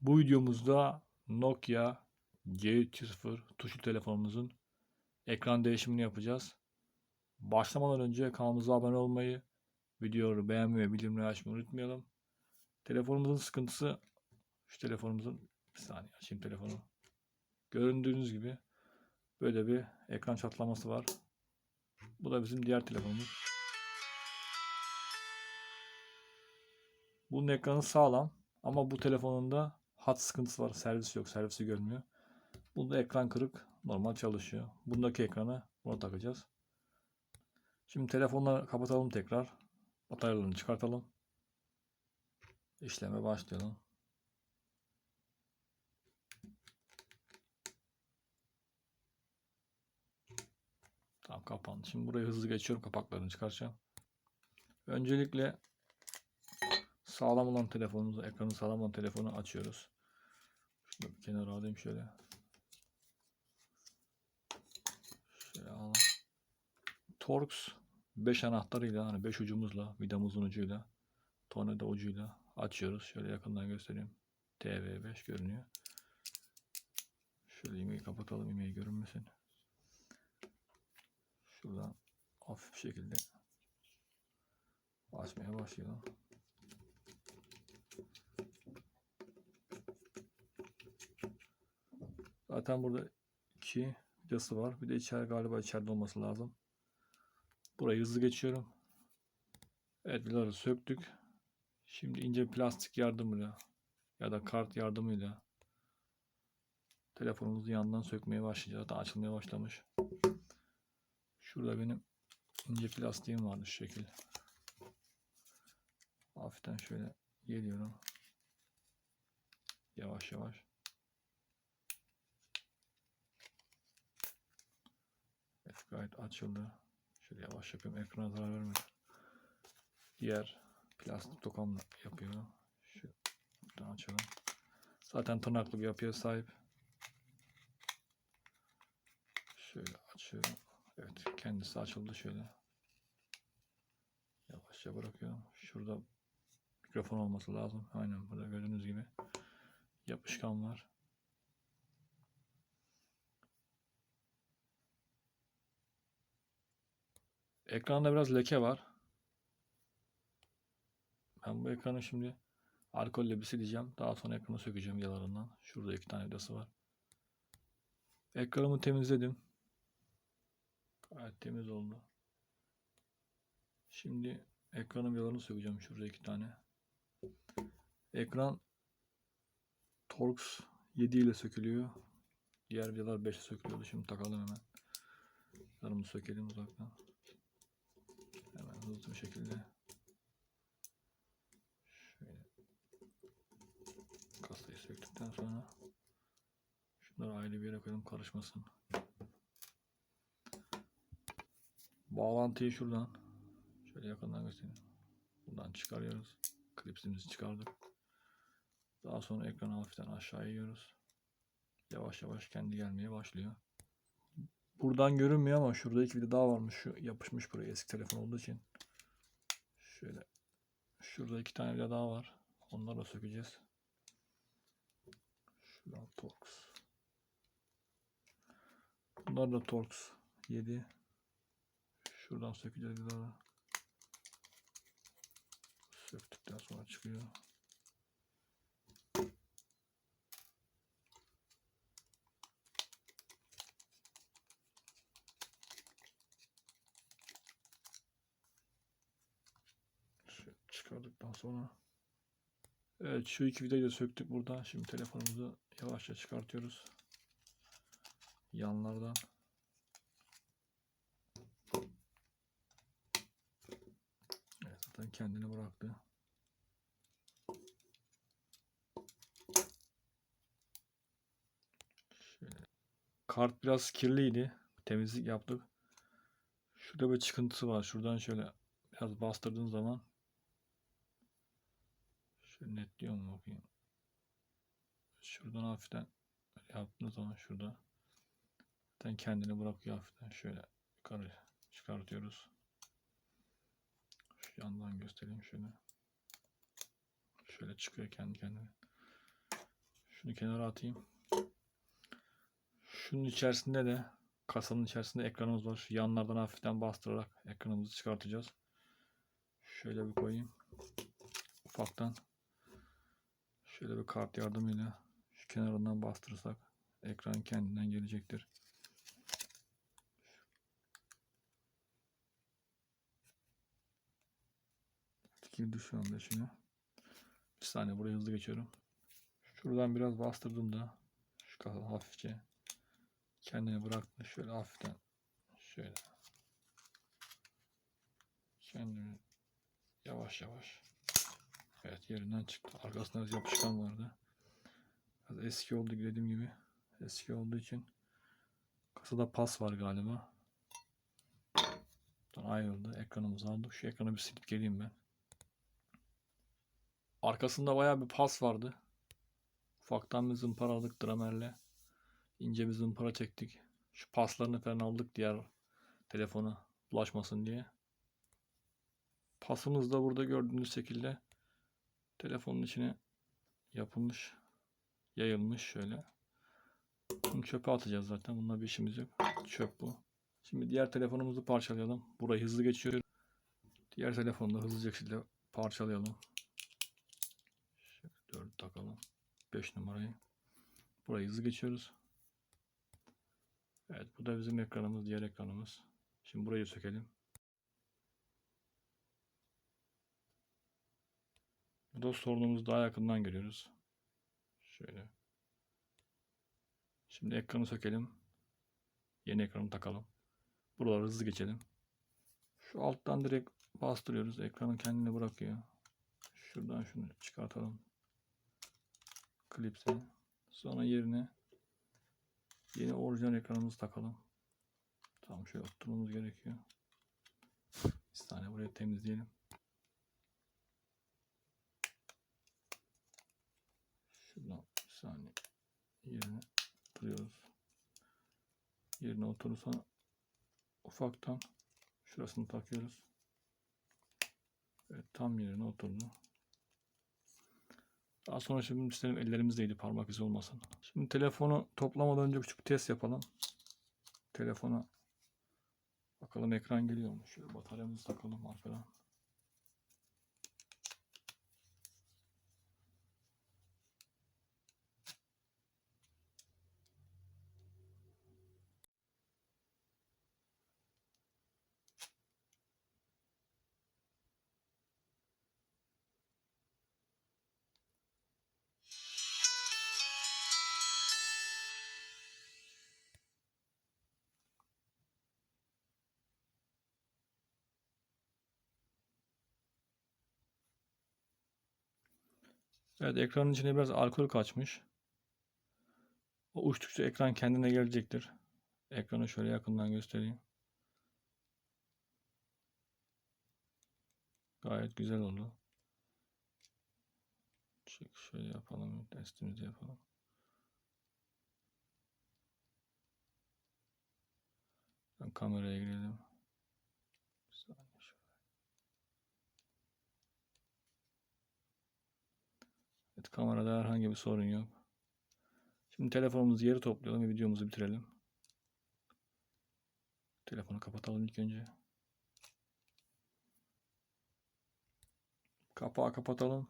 Bu videomuzda Nokia G300 tuşlu telefonumuzun ekran değişimini yapacağız. Başlamadan önce kanalımıza abone olmayı, videoları beğenmeyi ve bildirimleri açmayı unutmayalım. Telefonumuzun sıkıntısı şu telefonumuzun bir saniye açayım telefonu. Göründüğünüz gibi böyle bir ekran çatlaması var. Bu da bizim diğer telefonumuz. Bunun ekranı sağlam ama bu telefonunda hat sıkıntısı var. Servis yok. Servisi görmüyor. Bunda ekran kırık. Normal çalışıyor. Bundaki ekranı buna takacağız. Şimdi telefonla kapatalım tekrar. Bataryalarını çıkartalım. İşleme başlayalım. Tamam kapandı. Şimdi burayı hızlı geçiyorum. Kapaklarını çıkaracağım. Öncelikle sağlam olan telefonumuzu, ekranı sağlam olan telefonu açıyoruz. Şunu bir kenara alayım şöyle. Şöyle alalım. Torx 5 anahtarıyla hani 5 ucumuzla, vidamızın ucuyla, tornavida ucuyla açıyoruz. Şöyle yakından göstereyim. TV5 görünüyor. Şöyle imeği kapatalım, imeği görünmesin. Şuradan hafif bir şekilde açmaya başlayalım. Zaten burada iki vidası var. Bir de içeri galiba içeride olması lazım. Burayı hızlı geçiyorum. Evet söktük. Şimdi ince plastik yardımıyla ya da kart yardımıyla telefonumuzu yandan sökmeye başlayacağız. Zaten açılmaya başlamış. Şurada benim ince plastiğim vardı şu şekil. Hafiften şöyle geliyorum. Yavaş yavaş. Evet, gayet açıldı. Şöyle yavaş yapıyorum. Ekrana zarar vermeden. Diğer plastik tokamla yapıyor. Şu buradan açalım. Zaten tırnaklı bir yapıya sahip. Şöyle açıyorum. Evet kendisi açıldı şöyle. Yavaşça bırakıyorum. Şurada mikrofon olması lazım. Aynen burada gördüğünüz gibi yapışkan var. Ekranda biraz leke var. Ben bu ekranı şimdi alkolle bir sileceğim. Daha sonra ekranı sökeceğim yalarından. Şurada iki tane vidası var. Ekranımı temizledim. Gayet temiz oldu. Şimdi ekranın vidalarını sökeceğim. Şurada iki tane. Ekran Torx 7 ile sökülüyor. Diğer vidalar 5 ile sökülüyordu. Şimdi takalım hemen. Vidalarımızı sökelim uzaktan. Hızlı bir şekilde. Şöyle. Kasayı söktükten sonra şunları ayrı bir yere koyalım karışmasın. Bağlantıyı şuradan şöyle yakından göstereyim. Buradan çıkarıyoruz. Klipsimizi çıkardık. Daha sonra ekranı hafiften aşağı yiyoruz. Yavaş yavaş kendi gelmeye başlıyor. Buradan görünmüyor ama şurada iki video daha varmış. Şu yapışmış buraya eski telefon olduğu için. Şöyle. Şurada iki tane vida daha var. Onları da sökeceğiz. Şuradan Torx. Bunlar da Torx 7. Şuradan sökeceğiz vidaları. Söktükten sonra çıkıyor. Şöyle sonra Evet şu iki vidayı da söktük burada. Şimdi telefonumuzu yavaşça çıkartıyoruz. Yanlardan. Evet zaten kendini bıraktı. Şöyle. Kart biraz kirliydi. Temizlik yaptık. Şurada bir çıkıntısı var. Şuradan şöyle biraz bastırdığın zaman Şöyle netliyor mu bakayım. Şuradan hafiften yaptığınız zaman şurada zaten kendini bırakıyor hafiften. Şöyle yukarı çıkartıyoruz. Şu yandan göstereyim şöyle. Şöyle çıkıyor kendi kendine. Şunu kenara atayım. Şunun içerisinde de kasanın içerisinde ekranımız var. Şu yanlardan hafiften bastırarak ekranımızı çıkartacağız. Şöyle bir koyayım. Ufaktan. Şöyle bir kart yardımıyla şu kenarından bastırırsak ekran kendinden gelecektir. Girdi şu anda içine. Bir saniye buraya hızlı geçiyorum. Şuradan biraz bastırdığımda şu kasa hafifçe kendini bıraktı. Şöyle hafiften şöyle kendini yavaş yavaş evet yerinden çıktı. Arkasında biraz yapışkan vardı. Biraz eski oldu dediğim gibi. Eski olduğu için kasada pas var galiba. Buradan ayrıldı. Ekranımızı aldık. Şu ekranı bir silip geleyim ben. Arkasında bayağı bir pas vardı. Ufaktan bir zımparaladık dramerle. İnce bir zımpara çektik. Şu paslarını falan aldık diğer telefona bulaşmasın diye. Pasımız da burada gördüğünüz şekilde telefonun içine yapılmış, yayılmış şöyle. Bunu çöpe atacağız zaten. Bununla bir işimiz yok. Çöp bu. Şimdi diğer telefonumuzu parçalayalım. Burayı hızlı geçiyorum. Diğer telefonu da hızlıca şekilde parçalayalım. Şöyle 4 takalım. 5 numarayı. Burayı hızlı geçiyoruz. Evet bu da bizim ekranımız, diğer ekranımız. Şimdi burayı sökelim. Burada sorunumuzu daha yakından görüyoruz. Şöyle. Şimdi ekranı sökelim. Yeni ekranı takalım. Buraları hızlı geçelim. Şu alttan direkt bastırıyoruz. Ekranı kendini bırakıyor. Şuradan şunu çıkartalım. Klipse. Sonra yerine yeni orijinal ekranımızı takalım. Tam şöyle oturmamız gerekiyor. Bir saniye burayı temizleyelim. Şuradan bir saniye yerine oturuyoruz. Yerine oturursa ufaktan şurasını takıyoruz. Evet tam yerine oturdu. Daha sonra şimdi istedim ellerimizdeydi parmak izi olmasın. Şimdi telefonu toplamadan önce küçük bir test yapalım. Telefona bakalım ekran geliyor mu? Şöyle bataryamızı takalım arkadan. Evet ekranın içine biraz alkol kaçmış. O uçtukça ekran kendine gelecektir. Ekranı şöyle yakından göstereyim. Gayet güzel oldu. Çık şöyle yapalım. Testimizi yapalım. Ben kameraya girelim. Bir saniye şöyle. Evet kamerada herhangi bir sorun yok. Şimdi telefonumuzu geri toplayalım ve videomuzu bitirelim. Telefonu kapatalım ilk önce. Kapağı kapatalım.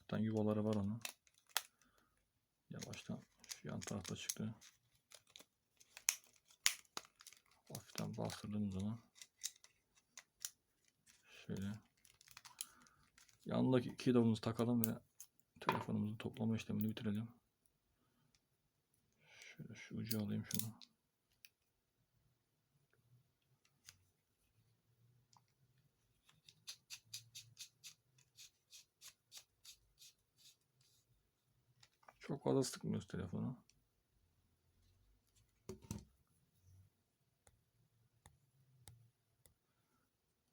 Zaten yuvaları var onun. Yavaştan şu yan tarafta çıktı. Hafiften bastırdığım zaman şöyle yanındaki iki davulumuzu takalım ve telefonumuzun toplama işlemini bitirelim. Şöyle şu ucu alayım şunu. Çok fazla sıkmıyoruz telefonu.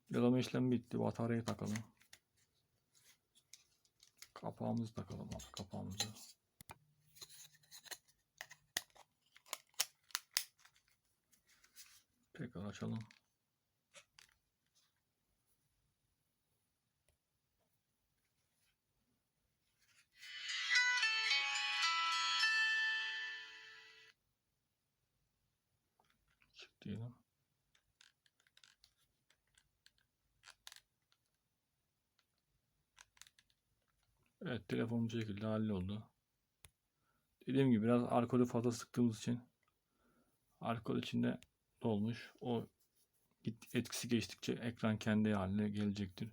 Yalama işlemi bitti. Bataryayı takalım. Kapağımızı takalım abi kapağımızı. Tekrar açalım. Çık diyelim. Evet telefon bu şekilde halloldu. Dediğim gibi biraz alkolü fazla sıktığımız için alkol içinde dolmuş. O etkisi geçtikçe ekran kendi haline gelecektir.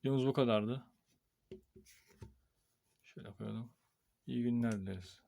Videomuz bu kadardı. Şöyle koyalım. İyi günler dileriz.